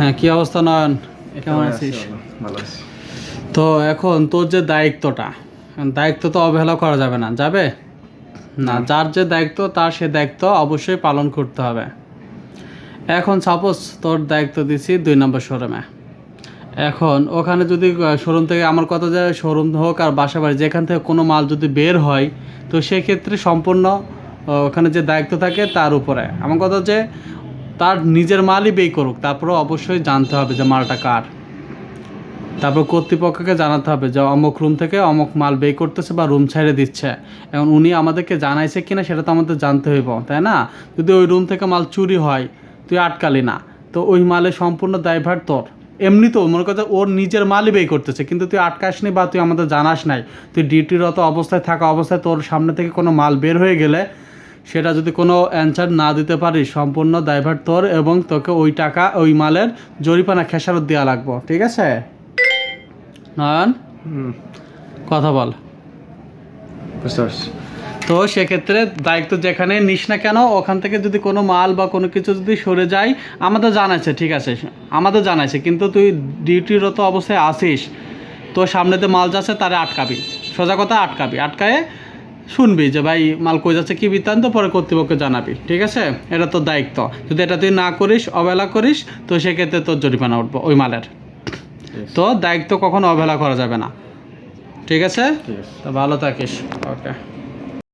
হ্যাঁ কি অবস্থা নয়ন? কেমন আছিস? ভালো আছি। তো এখন তোর যে দায়িত্বটা দায়িত্ব তো অবহেলা করা যাবে না যাবে? না যার যে দায়িত্ব তার সে দায়িত্ব অবশ্যই পালন করতে হবে। এখন সাপোজ তোর দায়িত্ব দিছি দুই নম্বর শোরুমে এখন ওখানে যদি শোরুম থেকে আমার কথা যে শোরুম হোক আর বাসা বাড়ি যেখান থেকে কোনো মাল যদি বের হয় তো সেক্ষেত্রে সম্পূর্ণ ওখানে যে দায়িত্ব থাকে তার উপরে। আমার কথা যে তার নিজের মালই বেই করুক তারপরে অবশ্যই জানতে হবে যে মালটা কার। তারপর কর্তৃপক্ষকে জানাতে হবে যে অমুক রুম থেকে অমুক মাল বে করতেছে বা রুম ছেড়ে দিচ্ছে। এখন উনি আমাদেরকে জানাইছে কিনা সেটা তো আমাদের জানতে হইব, তাই না? যদি ওই রুম থেকে মাল চুরি হয়, তুই আটকালি না, তো ওই মালের সম্পূর্ণ দায়ভার তোর। এমনি তো মনে করছে ওর নিজের মালই বে করতেছে, কিন্তু তুই আটকাসনি বা তুই আমাদের জানাস নাই, তুই ডিউটিরত অবস্থায় থাকা অবস্থায় তোর সামনে থেকে কোনো মাল বের হয়ে গেলে সেটা যদি কোনো অ্যান্সার না দিতে পারিস সম্পূর্ণ দায়ভার তোর এবং তোকে ওই টাকা ওই মালের জরিপানা খেসারত দেওয়া লাগবো ঠিক আছে? নয়ন কথা বল। তো সেক্ষেত্রে দায়িত্ব যেখানে নিস না কেন ওখান থেকে যদি কোনো মাল বা কোনো কিছু যদি সরে যায় আমাদের জানাইছে ঠিক আছে? আমাদের জানাইছে কিন্তু তুই ডিউটিরত অবস্থায় আসিস তো সামনেতে মাল যাচ্ছে তারে আটকাবি। সোজা কথা আটকাবি। আটকায়ে শুনবি যে ভাই মাল কই যাচ্ছে কি বৃত্তান্ত পরে কর্তৃপক্ষ জানাবি ঠিক আছে? এটা তোর দায়িত্ব। যদি এটা তুই না করিস অবহেলা করিস তো সেক্ষেত্রে তোর জরিমানা উঠবো ওই মালের। তো দায়িত্ব কখনো অবহেলা করা যাবে না। ঠিক আছে? ঠিক আছে তো ভালো থাকিস। ওকে